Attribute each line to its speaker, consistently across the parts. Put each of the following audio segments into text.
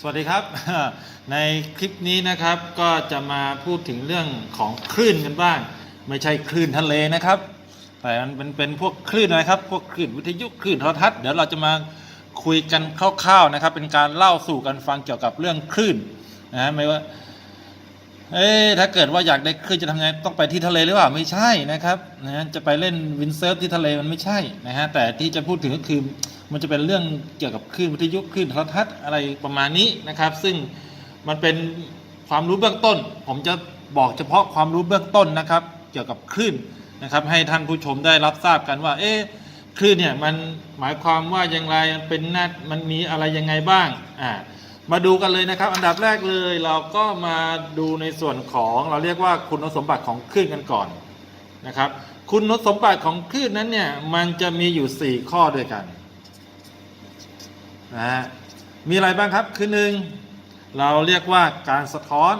Speaker 1: สวัสดีครับ ในคลิปนี้นะครับก็จะมาพูดถึงเรื่องของคลื่นกันบ้าง ไม่ใช่คลื่นทะเลนะครับ แต่มันเป็นเป็นพวกคลื่นอะไรครับ พวกคลื่นวิทยุคลื่นโทรทัศน์เดี๋ยวเราจะมาคุยกันคร่าวๆนะครับ เป็นการเล่าสู่กันฟังเกี่ยวกับเรื่องคลื่นนะฮะไม่ว่า เอ๊ถ้าเกิดว่าอยากได้คลื่นจะทำไงต้องไปที่ทะเลหรือเปล่าไม่ใช่นะครับนะฮะจะไปเล่นวินเซิร์ฟที่ทะเลมันไม่ใช่นะฮะแต่ที่จะพูดถึงก็คือมันจะเป็นเรื่องเกี่ยวกับคลื่นวิทยุคลื่นโทรทัศน์อะไรประมาณนี้นะครับ ซึ่งมันเป็นความรู้เบื้องต้น ผมจะบอกเฉพาะความรู้เบื้องต้นนะครับ เกี่ยวกับคลื่นนะครับ ให้ท่านผู้ชมได้รับทราบกันว่า เอ๊คลื่นเนี่ยมันหมายความว่าอย่างไรมันเป็นหน้ามันมีอะไรยังไงบ้างอ่า มาดูกันเลยนะครับ อันดับแรกเลยเราก็มาดูในส่วนของเราเรียกว่าคุณสมบัติของคลื่นกันก่อนนะครับ คุณสมบัติของคลื่นนั้นเนี่ยมันจะมีอยู่ 4 ข้อด้วยกันนะฮะมีอะไรบ้างครับคือหนึ่งเราเรียกว่าการสะท้อน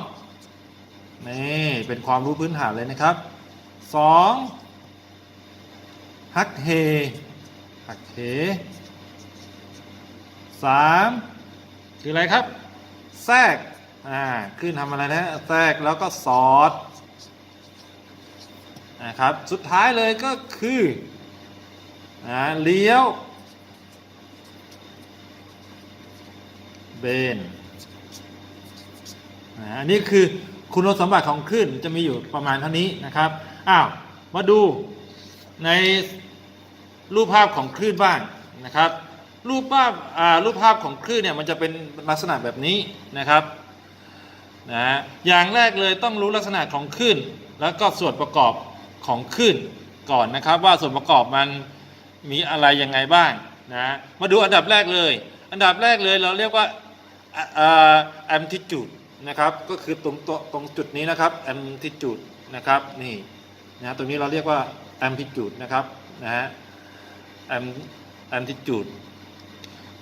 Speaker 1: นี่เป็นความรู้พื้นฐานเลยนะครับสองฮักเฮฮักเฮสาม คืออะไรครับ แทรกอ่าขึ้นทำอะไรนะแทรกแล้วก็สอดนะครับสุดท้ายเลยก็คืออ่าเลี้ยวเบนอันนี้คือคุณสมบัติของคลื่นจะมีอยู่ประมาณเท่านี้นะครับอ้าวมาดูในรูปภาพของคลื่นบ้างนะครับ รูปภาพอ่ารูปภาพของคลื่นเนี่ยมันจะเป็นลักษณะแบบนี้นะครับนะฮะอย่างแรกเลยต้องรู้ลักษณะของคลื่นแล้วก็ส่วนประกอบของคลื่นก่อนนะครับ ว่าส่วนประกอบมันมีอะไรยังไงบ้างนะมาดูอันดับแรกเลย อันดับแรกเลยเราเรียกว่าอ่า amplitude นะครับก็คือตรงตัวตรงจุดนี้นะครับ amplitude นะครับนี่นะตรงนี้เราเรียกว่า amplitude นะครับนะฮะ am- amplitude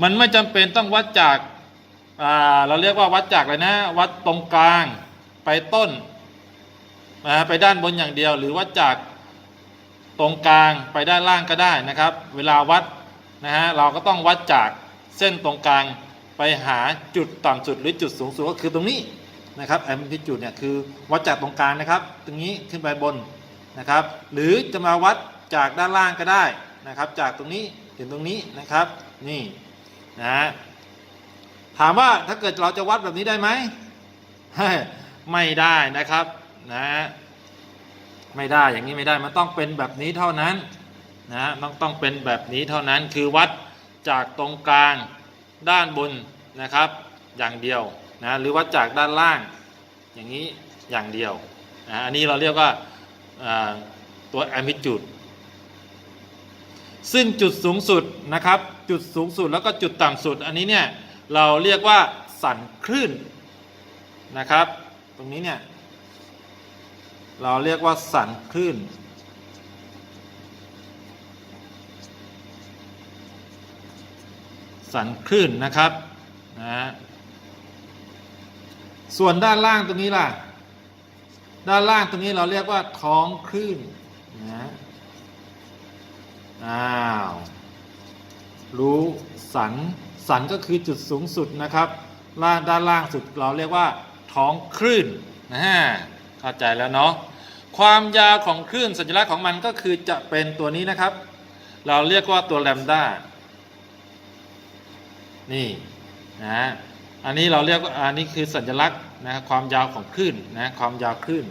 Speaker 1: มันไม่จำเป็นต้องวัดจากเราเรียกว่าวัดจากเลยนะ วัดตรงกลางไปต้นนะไปด้านบนอย่างเดียว หรือวัดจากตรงกลางไปด้านล่างก็ได้นะครับ เวลาวัดนะฮะเราก็ต้องวัดจากเส้นตรงกลางไปหาจุดต่ำสุดหรือจุดสูงสุดก็คือตรงนี้นะครับแอมพลิจูดเนี่ยคือวัดจากตรงกลางนะครับ ตรงนี้ขึ้นไปบนนะครับ หรือจะมาวัดจากด้านล่างก็ได้นะครับ จากตรงนี้ถึงตรงนี้นะครับ นี่ นะฮะถามว่าถ้าเกิดเราจะวัดแบบนี้ได้ไหมไม่ได้นะครับนะไม่ได้อย่างนี้ไม่ได้มันต้องเป็นแบบนี้เท่านั้นนะต้องต้องเป็นแบบนี้เท่านั้นคือวัดจากตรงกลางด้านบนนะครับ อย่างเดียวนะหรือวัดจากด้านล่างอย่างนี้อย่างเดียวนะอันนี้เราเรียกว่าอ่าตัว amplitude ซึ่งจุดสูงสุดนะครับ จุดสูงสุดแล้วก็จุดต่ำสุด อันนี้เนี่ยเราเรียกว่าสันคลื่นนะครับ ตรงนี้เนี่ยเราเรียกว่าสันคลื่นสันคลื่นนะครับนะฮะส่วนด้านล่างตรงนี้ล่ะ ด้านล่างตรงนี้เราเรียกว่าท้องคลื่นนะ อ้าวรู้สัน สันก็คือจุดสูงสุดนะครับล่างด้านล่างสุดเราเรียกว่าท้องคลื่นนะฮะเข้าใจแล้วเนาะความยาวของคลื่นสัญลักษณ์ของมันก็คือจะเป็นตัวนี้นะครับ เราเรียกว่าตัวแลมด้านี่นะอันนี้เราเรียกว่าอันนี้คือสัญลักษณ์นะความยาวของคลื่นนะความยาวคลื่น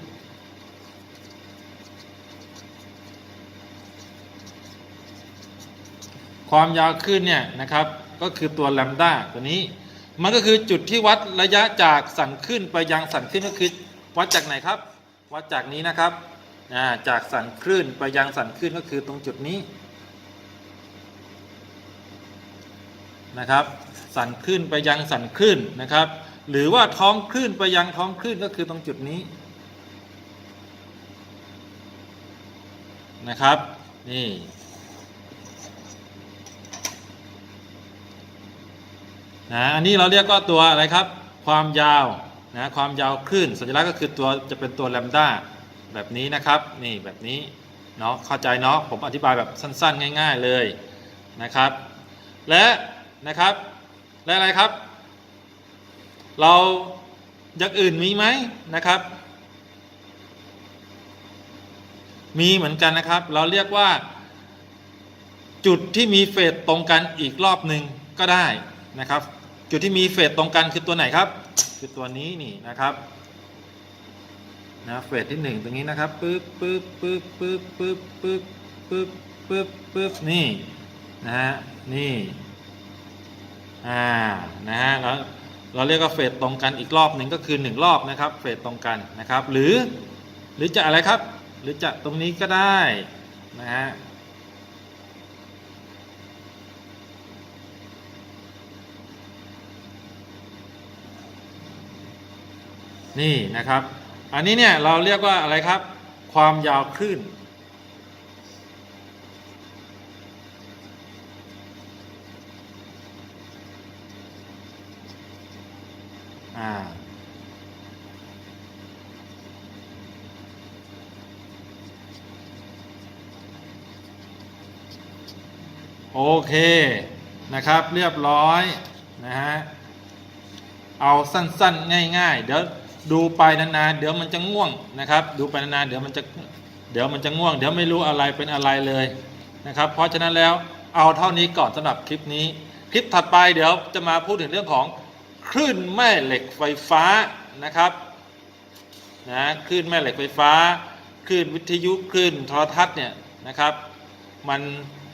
Speaker 1: ความยาวคลื่นเนี่ยนะครับก็คือตัวแลมด้าตัวนี้ มันก็คือจุดที่วัดระยะจากสันขึ้นไปยังสันขึ้นก็คือวัดจากไหนครับ วัดจากนี้นะครับาจากสันคลื่นไปยังสันขึ้นก็คือตรงจุดนี้นะครับสันคลื่นไปยังสันคลื่นนะครับ หรือว่าท้องคลื่นไปยังท้องคลื่นก็คือตรงจุดนี้นะครับนี่ นะอันนี้เราเรียกก็ตัวอะไรครับ ความยาวนะความยาวคลื่นสัญลักษณ์ก็คือตัวจะเป็นตัวแลมด้าแบบนี้นะครับนี่แบบนี้เนาะเข้าใจเนาะผมอธิบายแบบสั้นๆ ง่าย ๆเลยนะครับ และนะครับและอะไรครับ เราอย่างอื่นมีไหมนะครับ มีเหมือนกันนะครับ เราเรียกว่า จุดที่มีเฟสตรงกันอีกรอบหนึ่งก็ได้ นะครับ จุดที่มีเฟสตรงกันคือตัวไหนครับ คือตัวนี้นี่นะครับนะเฟสที่หนึ่งตรงนี้นะครับปึ๊บปึ๊บปึ๊บปึ๊บปึ๊บปึ๊บปึ๊บปึ๊บปึ๊บนี่นะฮะนี่อ่านะฮะแล้วเราเรียกว่าเฟสตรงกันอีกรอบหนึ่งก็คือหนึ่งรอบนะครับ เฟสตรงกันนะครับ หรือหรือจะอะไรครับ หรือจะตรงนี้ก็ได้นะฮะ นี่นะครับ อันนี้เนี่ยเราเรียกว่าอะไรครับ ความยาวคลื่น อ่าโอเคนะครับเรียบร้อยนะฮะเอาสั้นๆ ง่ายๆ เดี๋ยว ดูไปนานๆเดี๋ยวมันจะง่วงนะครับ ดูไปนานๆเดี๋ยวมันจะเดี๋ยวมันจะง่วง เดี๋ยวไม่รู้อะไรเป็นอะไรเลยนะครับ เพราะฉะนั้นแล้วเอาเท่านี้ก่อนสำหรับคลิปนี้ คลิปถัดไปเดี๋ยวจะมาพูดถึงเรื่องของคลื่นแม่เหล็กไฟฟ้านะครับนะคลื่นแม่เหล็กไฟฟ้าคลื่นวิทยุคลื่นโทรทัศน์เนี่ยนะครับ มัน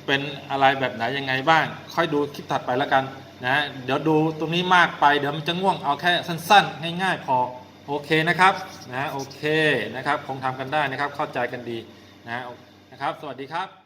Speaker 1: เป็นอะไรแบบไหนยังไงบ้าง ค่อยดูคลิปถัดไปแล้วกันนะเดี๋ยวดูตรงนี้มากไปเดี๋ยวมันจะง่วงเอาแค่สั้น ๆ ง่ายๆพอ โอเคนะครับนะโอเคนะครับคงทำกันได้นะครับเข้าใจกันดีนะนะครับ สวัสดีครับ